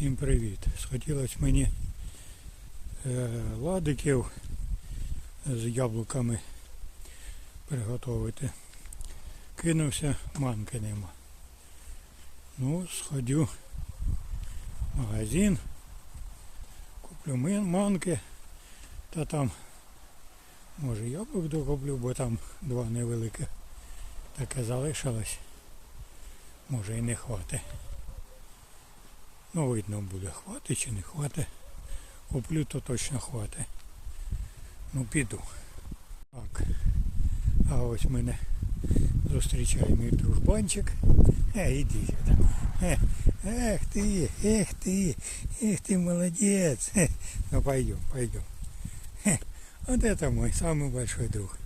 Всім привіт. Схотілося мені е, ладиків з яблуками приготувати. Кинувся, манки нема. Ну, сходю в магазин, куплю манки, та там, може яблук докуплю, бо там два невеликих таке залишилось. Може і не хватить. Ну, видно буде, хватить чи не хватить. Куплю, то точно хватить. Ну, піду. Так. А ось мене зустрічає мій дружбанчик. Е, іди сюди. Е, ех ти, ех ти, ех ти молодець. Е, ну пойдем, пойдем. Е, от это мой самый большой друг.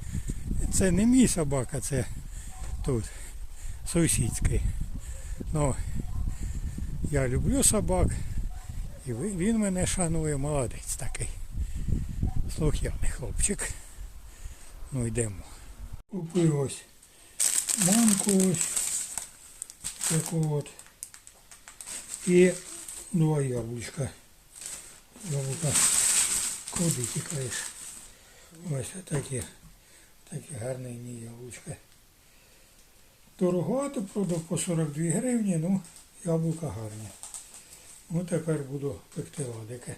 Це не мій собака, це тут сусідський. Ну, я люблю собак, і він мене шанує, молодець такий. Слух'яний хлопчик. Ну йдемо. Купив ось манку ось таку от. І два яблучка. Яблука. Куди тікаєш? Ось такі. Такі гарні яблучка. Дорогато продав по 42 гривні, ну яблука гарні. Ну тепер буду пекти ладики.